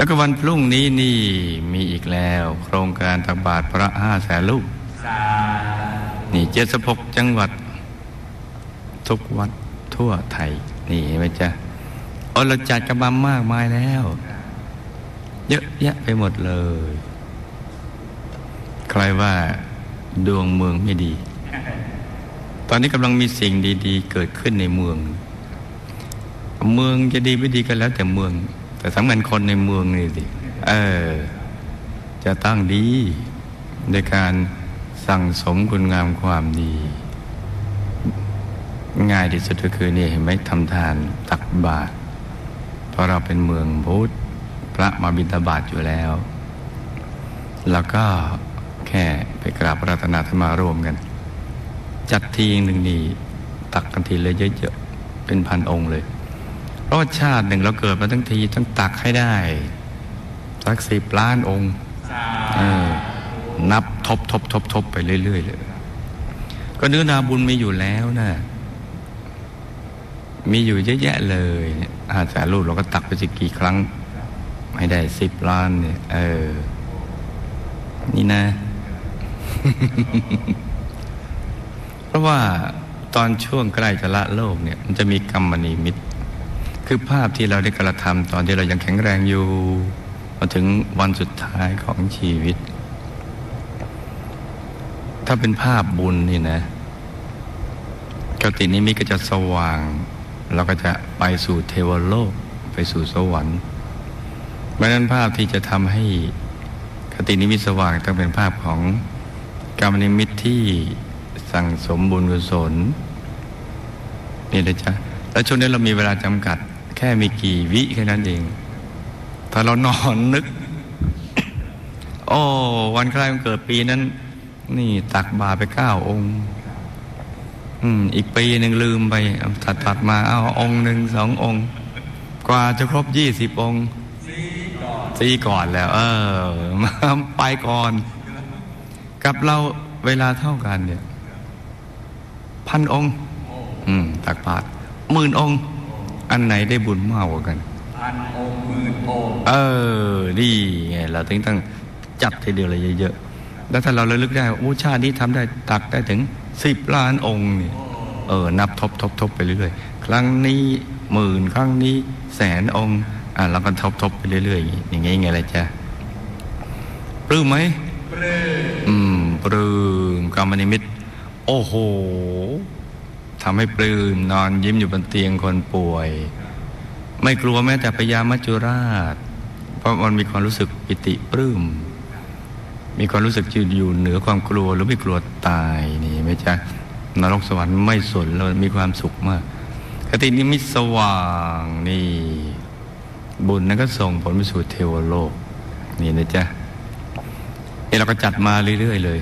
แล้วก็วันพรุ่งนี้นี่มีอีกแล้ว โครงการตักบาตรพระห้าแสนลูกนี่เจ็ดสิบหกจังหวัด ทุกวัดทั่วไทย นี่เห็นไหมจ๊ะโอเราจัดกันมามากมายแล้ว เยอะแยะไปหมดเลย ใครว่าดวงเมืองไม่ดี ตอนนี้กำลังมีสิ่งดี ๆ เกิดขึ้นในเมือง เมืองจะดีไม่ดีก็แล้วแต่เมือง แต่สำคัญคนในเมืองนี่สิเออ จะตั้งดีในการสั่งสมคุณงามความดี ง่ายที่สุดก็คือนี่เห็นไหมทำทานตักบาตรเพราะเราเป็นเมืองพุทธพระมาบิณฑบาตอยู่แล้ว แล้วก็แค่ไปกราบระรัตนาธรรมารวมกัน จัดทีหนึ่งนี่ตักกันทีเลยเยอะๆเป็นพันองค์เลย เพราะว่าชาติหนึ่งเราเกิดมาทั้งทีต้องตักให้ได้ สักสิบล้านองค์เออนับทบทบทบทบไปเรื่อย ๆ เลย ก็เนื้อนาบุญมีอยู่แล้วนะ มีอยู่เยอะแยะเลยเนี่ยอาจารย์ลูกเราก็ตักไปสิกี่ครั้งให้ได้สิบล้านเนี่ย เออ นี่นะ เพราะว่าตอนช่วงใกล้จะละโลกเนี่ย มันจะมีกรรมนิมิต คือภาพที่เราได้กระทำตอนที่เรายังแข็งแรงอยู่มาถึงวันสุดท้ายของชีวิต ถ้าเป็นภาพบุญนี่นะกตินิมิตก็จะสว่าง เราก็จะไปสู่เทวโลก ไปสู่สวรรค์เพราะนั้นภาพที่จะทำให้กตินิมิตสว่างต้องเป็นภาพของกรรมนิมิตที่สั่งสมบุญกุศลนี่นะจ๊ะแล้วช่วงนี้เรามีเวลาจำกัด แค่มีกี่วิแค่นั้นเอง ถ้าเรานอนนึก โอ้วันคล้ายวันเกิดปีนั้น นี่ตักบาไปเก้าองค์ อืม อีกปีหนึ่งลืมไปถัดถัดมาเอาองค์หนึ่งสององค์ กว่าจะครบยี่สิบองค์สี่ก่อนแล้ว เออมาไปก่อน กับเราเวลาเท่ากันเนี่ย พันองค์ อืม ตักบาตรหมื่นองค์ อันไหนได้บุญมากกว่ากันพันองค์หมื่นองค์เออนี่ไงเราถึงต้องจัดทีเดียวเลยเยอะๆแล้วถ้าเราระลึกได้ว่าโอ้ชาตินี้ทำได้ตักได้ถึงสิบล้านองค์เนี่ยเออนับทบทบทบไปเรื่อยๆครั้งนี้หมื่นครั้งนี้แสนองค์อะเราก็ทบทบไปเรื่อยๆอย่างงี้ไงล่ะจ๊ะปลื้มไหมปลื้มอืมปลื้มกรรมนิมิตโอ้โห ทำให้ปลื้มนอนยิ้มอยู่บนเตียงคนป่วย ไม่กลัวแม้แต่พยามัจจุราช เพราะมันมีความรู้สึกปิติปลื้มมีความรู้สึกยืนอยู่เหนือความกลัวหรือไม่กลัวตายนี่ไหมจ๊ะนรกสวรรค์ไม่สนเรามีความสุขมากคตินิมิตสว่างนี่ บุญนั้นก็ส่งผลไปสู่เทวโลก นี่นะจ๊ะเอเราก็จัดมาเรื่อยๆเลย